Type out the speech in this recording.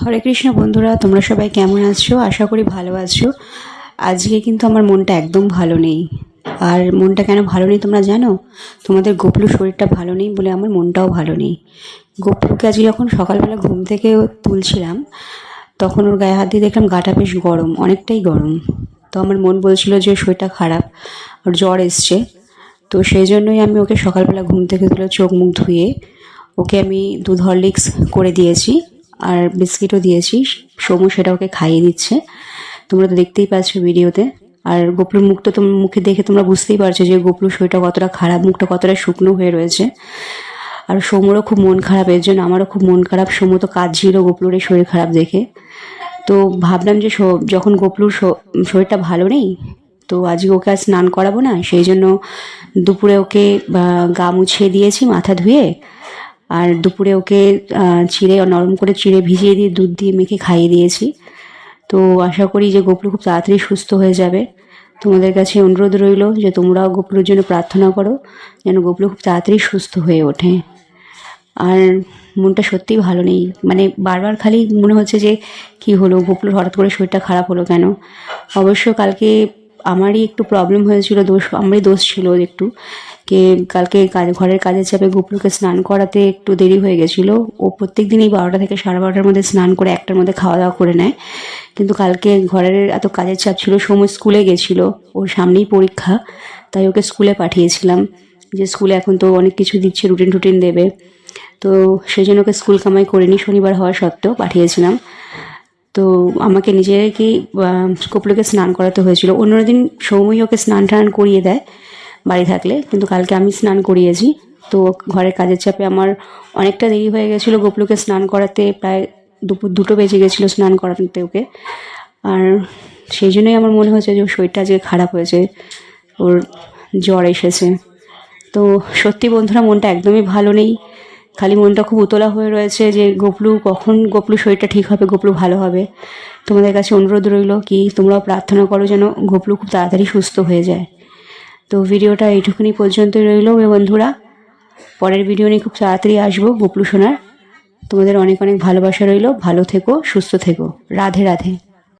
হরে কৃষ্ণ বন্ধুরা, তোমরা সবাই কেমন আছো? আশা করি ভালো আছো। আজকে কিন্তু আমার মনটা একদম ভালো নেই। আর মনটা কেন ভালো নেই তোমরা জানো? তোমাদের গোপলু শরীরটা ভালো নেই বলে আমার মনটাও ভালো নেই। গোপলুকে আজকে যখন সকালবেলা ঘুম থেকে তুলছিলাম, তখন ওর গায়ে হাত দিয়ে দেখলাম গাটা বেশ গরম, অনেকটাই গরম। তো আমার মন বলছিল যে শরীরটা খারাপ, ওর জ্বর এসছে। তো সেই জন্যই আমি ওকে সকালবেলা ঘুম থেকে তুলে চোখ মুখ ধুয়ে ওকে আমি দুধ, হরলিক্স করে দিয়েছি। আর বিস্কিটও দিয়েছি। সোমু সেটা ওকে খাইয়ে দিচ্ছে। তোমরা তো দেখতেই পাচ্ছ ভিডিওতে। আর গোপলুর মুখ তো তোমার মুখে দেখে তোমরা বুঝতেই পারছ যে গোপলুর শরীরটা কতটা খারাপ, মুখটা কতটা শুকনো হয়ে রয়েছে। আর সোমুরও খুব মন খারাপ, এর জন্য আমারও খুব মন খারাপ। সোমু তো কাজ ছিল গোপলুর এই শরীর খারাপ দেখে। তো ভাবলাম যে যখন গোপলুর শরীরটা ভালো নেই, তো আজকে ওকে আর স্নান করাবো না। সেই জন্য দুপুরে ওকে গা মুছিয়ে দিয়েছি, মাথা ধুয়ে। আর দুপুরে ওকে চিড়ে, নরম করে চিড়ে ভিজিয়ে দিয়ে দুধ দিয়ে মেখে খাইয়ে দিয়েছি। তো আশা করি যে গোপলু খুব তাড়াতাড়ি সুস্থ হয়ে যাবে। তোমাদের কাছে অনুরোধ রইল যে তোমরাও গোপলুর জন্য প্রার্থনা করো, যেন গোপলু খুব তাড়াতাড়ি সুস্থ হয়ে ওঠে। আর মনটা সত্যিই ভালো নেই। মানে বারবার খালি মনে হচ্ছে যে কি হলো গোপলুর হঠাৎ করে শরীরটা খারাপ হলো কেন? অবশ্য কালকে আমারই একটু প্রবলেম হয়েছিল, দোষ, আমারই দোষ ছিল একটু। কে কালকে ঘরের কাজের চাপে গোপলুকে স্নান করাতে একটু দেরি হয়ে গেছিল। ও প্রত্যেক দিনই বারোটা থেকে সাড়ে বারোটার মধ্যে স্নান করে একটার মধ্যে খাওয়া দাওয়া করে নেয়। কিন্তু কালকে ঘরের এত কাজের চাপ ছিল, সময় স্কুলে গেছিল, ওর সামনেই পরীক্ষা। তাই ওকে স্কুলে পাঠিয়েছিলাম। যে স্কুলে এখন তো অনেক কিছু দিচ্ছে রুটিন টুটিন দেবে। তো সেই জন্য ওকে স্কুল কামাই করিনি, শনিবার হওয়া সত্ত্বেও পাঠিয়েছিলাম। তো আমাকে নিজেকেই কপলুকে স্নান করাতে হয়েছিল। অন্য দিন সৌমই ওকে স্নান টান করিয়ে দেয়। বাড়ি থাকলে। কিন্তু কালকে আমি স্নান করিয়েছি। তো ঘরের কাজের চাপে আমার অনেকটা দেরি হয়ে গেছিল। গোপলুকে স্নান করাতে প্রায় দুপুর, দুটো বেজে গেছিল স্নান করাতে ওকে। আর সেই জন্যই আমার মনে হয়েছে যে ওর শরীরটা আজকে খারাপ হয়েছে। ওর জ্বর এসেছে। তো সত্যি বন্ধুরা, মনটা একদমই ভালো নেই। খালি মনটা খুব উতলা হয়ে রয়েছে যে গোপলু কখন গোপলু শরীরটা ঠিক হবে, গোপলু ভালো হবে। তোমাদের কাছে অনুরোধ রইল কি তোমরাও প্রার্থনা করো যেন গোপলু খুব তাড়াতাড়ি সুস্থ হয়ে যায়। তো ভিডিওটা এইটুকুনি পর্যন্ত রইল বন্ধুরা। পরের ভিডিও নিয়ে খুব তাড়াতাড়ি আসব গোপলু সোনার। তোমাদের অনেক অনেক ভালোবাসা রইল। ভালো থেকো, সুস্থ থেকো। রাধে রাধে।